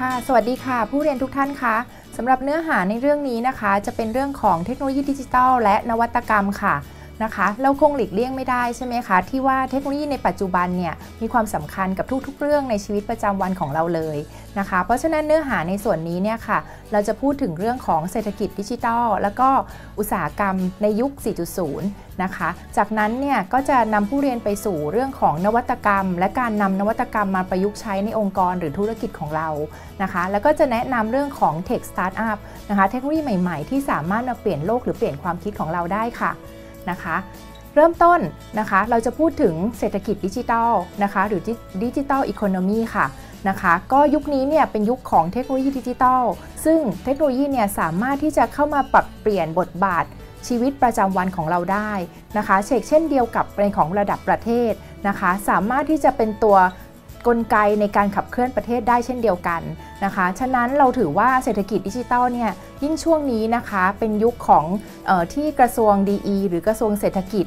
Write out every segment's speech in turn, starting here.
ค่ะ สวัสดีค่ะ ผู้เรียนทุกท่านคะสำหรับเนื้อหาในเรื่องนี้นะคะ จะเป็นเรื่องของเทคโนโลยีดิจิทัลและนวัตกรรมค่ะ นะคะ เราคงหลีกเลี่ยงไม่ได้ใช่ไหมคะ ที่ว่าเทคโนโลยีในปัจจุบันเนี่ยมีความสำคัญกับทุกๆ เรื่องในชีวิตประจำวันของเราเลยนะคะ เพราะฉะนั้นเนื้อหาในส่วนนี้เนี่ยค่ะ เราจะพูดถึงเรื่องของเศรษฐกิจดิจิทัล แล้วก็อุตสาหกรรมในยุค 4.0 นะคะ จากนั้นเนี่ยก็จะนำผู้เรียนไปสู่เรื่องของนวัตกรรม และการนำนวัตกรรมมาประยุกต์ใช้ในองค์กรหรือธุรกิจของเรานะคะ แล้วก็จะแนะนำเรื่องของ Tech Startup นะคะ เทคโนโลยีใหม่ ๆ ที่สามารถมาเปลี่ยนโลกหรือเปลี่ยนความคิดของเราได้ค่ะ นะคะ เริ่มต้นนะคะเราจะพูดถึงเศรษฐกิจดิจิทัลนะคะหรือดิจิทัลอีโคโนมีค่ะนะคะก็ยุคนี้เนี่ยเป็นยุคของเทคโนโลยีดิจิทัล ซึ่งเทคโนโลยีเนี่ยสามารถที่จะเข้ามาปรับเปลี่ยนบทบาทชีวิตประจำวันของเราได้นะคะเชกเช่นเดียวกับในของระดับประเทศนะคะ สามารถที่จะเป็นตัว กลไกในการขับเคลื่อนประเทศได้เช่นเดียวกันนะคะ ฉะนั้นเราถือว่าเศรษฐกิจดิจิทัลเนี่ยยิ่งช่วงนี้นะคะเป็นยุคของออที่กระทรวงดีหรือกระทรวงเศรษฐกิจ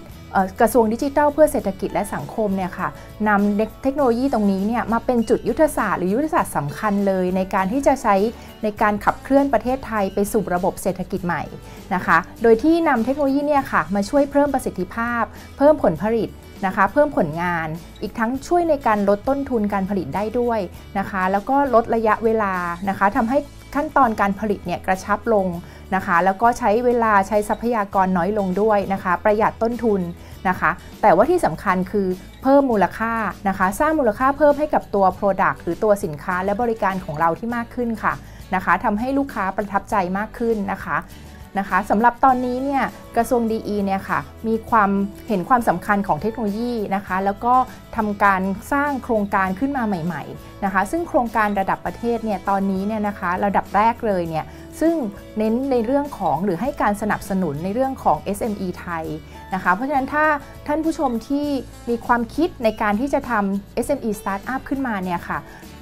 กระทรวงดิจิทัลเพื่อเศรษฐกิจและสังคมเนี่ยค่ะนำเทคโนโลยีตรงนี้เนี่ยมาเป็นจุดยุทธศาสตร์หรือยุทธศาสตร์สำคัญเลย ในการที่จะใช้ในการขับเคลื่อนประเทศไทยไปสู่ระบบเศรษฐกิจใหม่นะคะ โดยที่นำเทคโนโลยีเนี่ยค่ะมาช่วยเพิ่มประสิทธิภาพ เพิ่มผลผลิต นะคะ เพิ่มผลงาน อีกทั้งช่วยในการลดต้นทุนการผลิตได้ด้วยนะคะ แล้วก็ลดระยะเวลานะคะทำให้ขั้นตอนการผลิตเนี่ยกระชับลงนะคะ แล้วก็ใช้เวลาใช้ทรัพยากรน้อยลงด้วยนะคะ ประหยัดต้นทุนนะคะ แต่ว่าที่สำคัญคือเพิ่มมูลค่านะคะ สร้างมูลค่าเพิ่มให้กับตัว Product หรือตัวสินค้าและบริการของเราที่มากขึ้นค่ะนะคะทำให้ลูกค้าประทับใจมากขึ้นนะคะ นะคะสำหรับตอนนี้เนี่ยกระทรวงดีเนี่ยค่ะมีความเห็นความสำคัญของเทคโนโลยีนะคะ แล้วก็ทำการสร้างโครงการขึ้นมาใหม่ๆนะคะ ซึ่งโครงการระดับประเทศเนี่ยตอนนี้เนี่ยนะคะระดับแรกเลยเนี่ยซึ่งเน้นในเรื่องของหรือให้การสนับสนุนในเรื่องของ SME ไทยนะคะเพราะฉะนั้นถ้าท่านผู้ชมที่มีความคิดในการที่จะทำ SME Startup ขึ้นมาเนี่ยค่ะ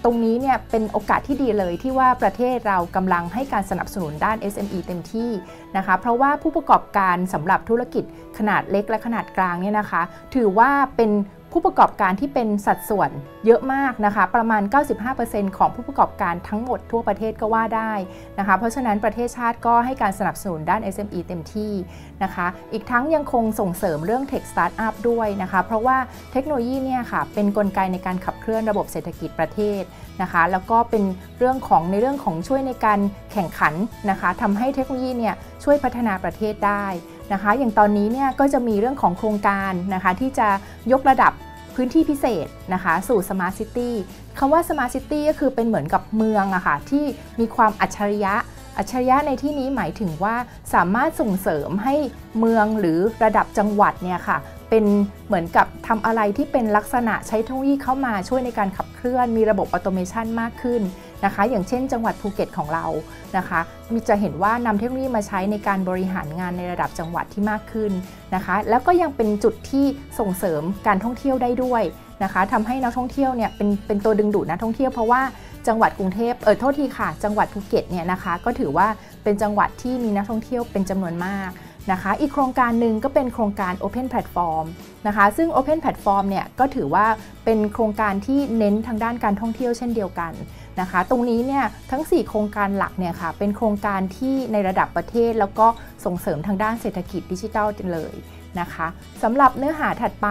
ตรงนี้เนี่ยเป็นโอกาสที่ดีเลยที่ว่าประเทศเรากำลังให้การสนับสนุนด้าน SME เต็มที่นะคะ เพราะว่าผู้ประกอบการสำหรับธุรกิจขนาดเล็กและขนาดกลางเนี่ยนะคะ ถือว่าเป็น ผู้ประกอบการที่เป็นสัดส่วนเยอะมากนะคะ ประมาณ 95%ของผู้ประกอบการทั้งหมดทั่วประเทศก็ว่าได้นะคะ เพราะฉะนั้นประเทศชาติก็ให้การสนับสนุนด้าน SME เต็มที่นะคะ อีกทั้งยังคงส่งเสริมเรื่อง Tech Startup ด้วยนะคะ เพราะว่าเทคโนโลยีเนี่ยค่ะเป็นนกลไกในการขับเคลื่อนระบบเศรษฐกิจประเทศนะคะ แล้วก็เป็นเรื่องของในเรื่องของช่วยในการแข่งขันนะคะทำให้เทคโนโลยีเนี่ยช่วยพัฒนาประเทศได้นะคะ อย่างตอนนี้เนี่ยก็จะมีเรื่องของโครงการนะคะที่จะยกระดับ พื้นที่พิเศษนะคะ สู่สมาร์ทซิตี้คำว่าสมาร์ทซิตี้ก็คือเป็นเหมือนกับเมืองอะคะ่ะที่มีความอัจฉริยะ อัจฉริยะในที่นี้หมายถึงว่าสามารถส่งเสริมให้เมืองหรือระดับจังหวัดเนี่ยค่ะ เป็นเหมือนกับทำอะไรที่เป็นลักษณะใช้เทคโนโลยีเข้ามาช่วยในการขับเคลื่อน มีระบบออโตเมชันมากขึ้นนะคะ อย่างเช่น จังหวัดภูเก็ตของเรานะคะ มีจะเห็นว่านำเทคโนโลยีมาใช้ในการบริหารงานในระดับจังหวัดที่มากขึ้นนะคะ แล้วก็ยังเป็นจุดที่ส่งเสริมการท่องเที่ยวได้ด้วยนะคะทำให้นักท่องเที่ยวเนี่ยเป็นเป็นตัวดึงดูดนักท่องเที่ยวเพราะว่าจังหวัดกรุงเทพเออโทษทีค่ะ จังหวัดภูเก็ตเนี่ยนะคะ ก็ถือว่าเป็นจังหวัดที่มีนักท่องเที่ยวเป็นจำนวนมาก นะคะอีกโครงการหนึ่งก็เป็นโครงการ Open Platform นะคะซึ่ง Open Platform เนี่ยก็ถือว่าเป็นโครงการที่เน้นทางด้านการท่องเที่ยวเช่นเดียวกันนะคะตรงนี้เนี่ยทั้ง 4 โครงการหลักเนี่ยค่ะเป็นโครงการที่ในระดับประเทศแล้วก็ส่งเสริมทางด้านเศรษฐกิจดิจิทัลเลยนะคะสำหรับเนื้อหาถัดไป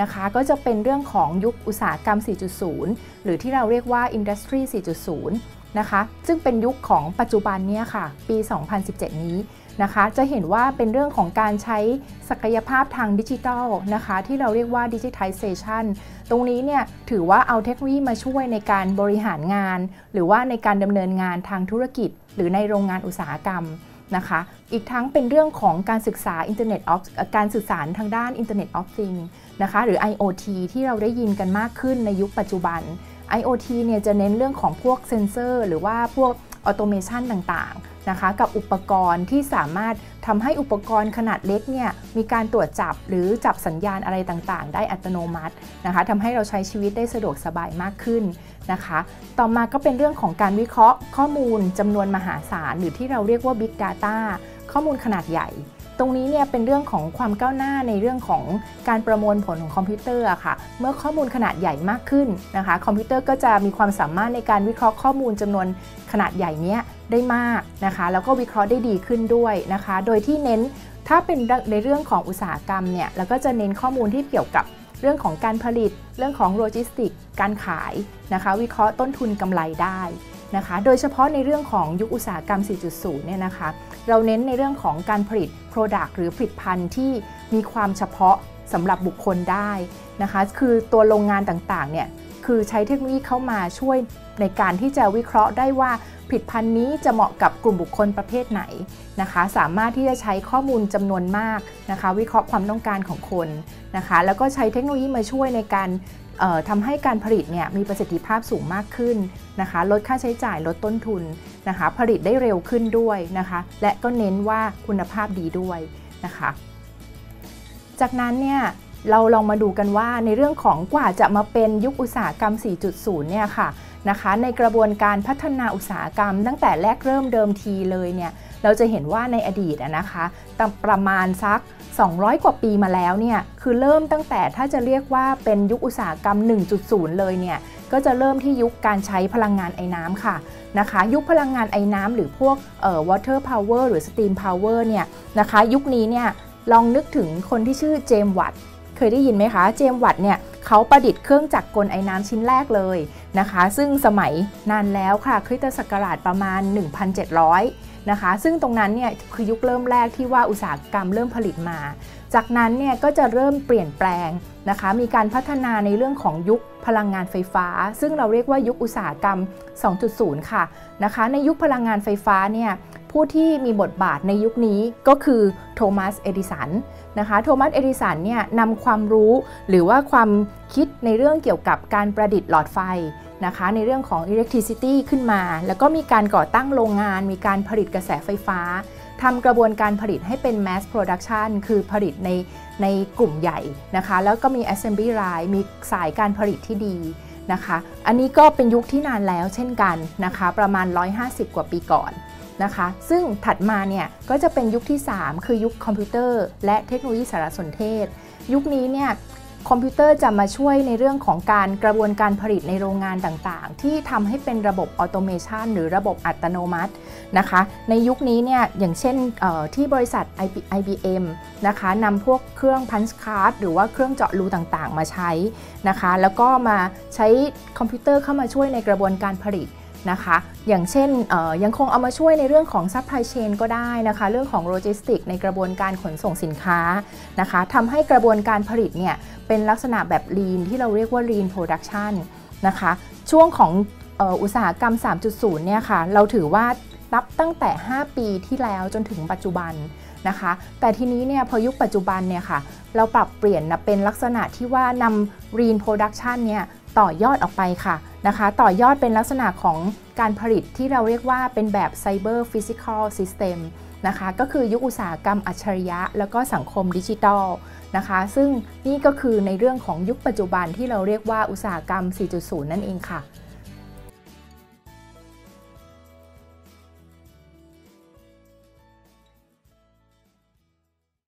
นะคะก็จะเป็นเรื่องของยุคอุตสาหกรรม 4.0 หรือที่เราเรียกว่า Industry 4.0 นะคะซึ่งเป็นยุคของปัจจุบันนี้ค่ะ ปี 2017 นี้นะคะ จะเห็นว่าเป็นเรื่องของการใช้ศักยภาพทางดิจิทัลนะคะ ที่เราเรียกว่าดิจิทัลเซชันตรงนี้เนี่ยถือว่าเอาเทคโนโลยีมาช่วยในการบริหารงาน หรือว่าในการดำเนินงานทางธุรกิจ หรือในโรงงานอุตสาหกรรมนะคะ อีกทั้งเป็นเรื่องของการศึกษา Internet of การสื่อสารทางด้าน Internet of Things นะคะ หรือ IoT ที่เราได้ยินกันมากขึ้นในยุคปัจจุบัน IoT เนี่ยจะเน้นเรื่องของพวกเซนเซอร์ หรือว่าพวกออโตเมชันต่างๆนะคะ กับอุปกรณ์ที่สามารถทำให้อุปกรณ์ขนาดเล็กเนี่ยมีการตรวจจับหรือจับสัญญาณอะไรต่างๆ ได้อัตโนมัตินะคะทำให้เราใช้ชีวิตได้สะดวกสบายมากขึ้นนะคะ ต่อมาก็เป็นเรื่องของการวิเคราะห์ข้อมูลจำนวนมหาศาล หรือที่เราเรียกว่า Big Data ข้อมูลขนาดใหญ่ ตรงนี้เนี่ยเป็นเรื่องของความก้าวหน้าในเรื่องของการประมวลผลของคอมพิวเตอร์อะค่ะ เมื่อข้อมูลขนาดใหญ่มากขึ้นนะคะ คอมพิวเตอร์ก็จะมีความสามารถในการวิเคราะห์ข้อมูลจำนวนขนาดใหญ่เนี้ยได้มากนะคะ แล้วก็วิเคราะห์ได้ดีขึ้นด้วยนะคะ โดยที่เน้นถ้าเป็นในเรื่องของอุตสาหกรรมเนี่ยแล้วก็จะเน้นข้อมูลที่เกี่ยวกับเรื่องของการผลิต เรื่องของโลจิสติก การขายนะคะ วิเคราะห์ต้นทุนกำไรได้นะคะ โดยเฉพาะในเรื่องของยุคอุตสาหกรรม 4.0 เนี่ยนะคะ เราเน้นในเรื่องของการผลิต Product หรือผลิตภัณฑ์ที่มีความเฉพาะสำหรับบุคคลได้นะคะ คือตัวโรงงานต่างๆเนี่ยคือใช้เทคโนโลยีเข้ามาช่วยในการที่จะวิเคราะห์ได้ว่าผลิตภัณฑ์นี้จะเหมาะกับกลุ่มบุคคลประเภทไหนนะคะ สามารถที่จะใช้ข้อมูลจำนวนมากนะคะ วิเคราะห์ความต้องการของคนนะคะ แล้วก็ใช้เทคโนโลยีมาช่วยในการ ทำให้การผลิตเนี่ยมีประสิทธิภาพสูงมากขึ้นนะคะ ลดค่าใช้จ่ายลดต้นทุนนะคะ ผลิตได้เร็วขึ้นด้วยนะคะ และก็เน้นว่าคุณภาพดีด้วยนะคะ จากนั้นเนี่ยเราลองมาดูกันว่าในเรื่องของกว่าจะมาเป็นยุคอุตสาหกรรม 4.0 เนี่ยค่ะนะคะ ในกระบวนการพัฒนาอุตสาหกรรม ตั้งแต่แรกเริ่มเดิมทีเลยเนี่ย เราจะเห็นว่าในอดีตนะคะประมาณสัก 200 กว่าปีมาแล้วเนี่ยคือเริ่มตั้งแต่ถ้าจะเรียกว่าเป็นยุคอุตสาหกรรม 1.0 เลยเนี่ยก็จะเริ่มที่ยุคการใช้พลังงานไอ้น้ำค่ะนะคะยุคพลังงานไอ้น้ำหรือพวกเอ่อ water power หรือ steam power เนี่ยนะคะยุคนี้เนี่ยลองนึกถึงคนที่ชื่อเจมส์วัตเคยได้ยินไหมคะ เจมส์วัตเนี่ยเขาประดิษฐ์เครื่องจักรกลไอ้น้ำชิ้นแรกเลยนะคะ ซึ่งสมัยนานแล้วค่ะคริสตศักราชประมาณ 1,700 นะคะ ซึ่งตรงนั้นเนี่ยคือยุคเริ่มแรกที่ว่าอุตสาหกรรมเริ่มผลิตมา จากนั้นเนี่ยก็จะเริ่มเปลี่ยนแปลงนะคะ มีการพัฒนาในเรื่องของยุคพลังงานไฟฟ้า ซึ่งเราเรียกว่ายุคอุตสาหกรรม 2.0 ค่ะนะคะ ในยุคพลังงานไฟฟ้าเนี่ยผู้ที่มีบทบาทในยุคนี้ก็คือโทมัส เอดิสันนะคะ โทมัส เอดิสันเนี่ยนำความรู้หรือว่าความคิดในเรื่องเกี่ยวกับการประดิษฐ์หลอดไฟ นะคะในเรื่องของ electricity ขึ้นมา แล้วก็มีการก่อตั้งโรงงาน มีการผลิตกระแสไฟฟ้าทำกระบวนการผลิตให้เป็น mass production คือผลิตในในกลุ่มใหญ่นะคะ แล้วก็มี assembly line มีสายการผลิตที่ดีนะคะ อันนี้ก็เป็นยุคที่นานแล้วเช่นกันนะคะ ประมาณ 150 กว่าปีก่อนนะคะ ซึ่งถัดมาเนี่ยก็จะเป็นยุคที่ 3 คือยุคคอมพิวเตอร์ และเทคโนโลยีสารสนเทศ ยุคนี้เนี่ย คอมพิวเตอร์จะมาช่วยในเรื่องของการกระบวนการผลิตในโรงงานต่างๆ ที่ทำให้เป็นระบบออโตเมชันหรือระบบอัตโนมัตินะคะ ในยุคนี้เนี่ยอย่างเช่นที่บริษัท IBM นะคะนำพวกเครื่องพันช์คาร์ดหรือว่าเครื่องเจาะรูต่างๆ มาใช้นะคะ แล้วก็มาใช้คอมพิวเตอร์เข้ามาช่วยในกระบวนการผลิต นะคะ อย่างเช่นยังคงเอามาช่วยในเรื่องของซัพพลายเชนก็ได้นะคะ เรื่องของโลจิสติกในกระบวนการขนส่งสินค้านะคะทำให้กระบวนการผลิตเนี่ยเป็นลักษณะแบบ lean ที่เราเรียกว่า lean production นะคะ ช่วงของอุตสาหกรรม 3.0 เนี่ยค่ะ เราถือว่านับตั้งแต่ 5 ปีที่แล้วจนถึงปัจจุบันนะคะ แต่ทีนี้เนี่ยพอยุคปัจจุบันเนี่ยค่ะ เราปรับเปลี่ยนนะเป็นลักษณะที่ว่านำ lean production เนี่ย ต่อยอดออกไปค่ะนะคะ ต่อยอดเป็นลักษณะของการผลิตที่เราเรียกว่าเป็นแบบ Cyber Physical System นะคะ ก็คือยุคอุตสาหกรรมอัจฉริยะ แล้วก็สังคมดิจิทัลนะคะ ซึ่งนี่ก็คือในเรื่องของยุคปัจจุบันที่เราเรียกว่าอุตสาหกรรม 4.0 นั่นเองค่ะ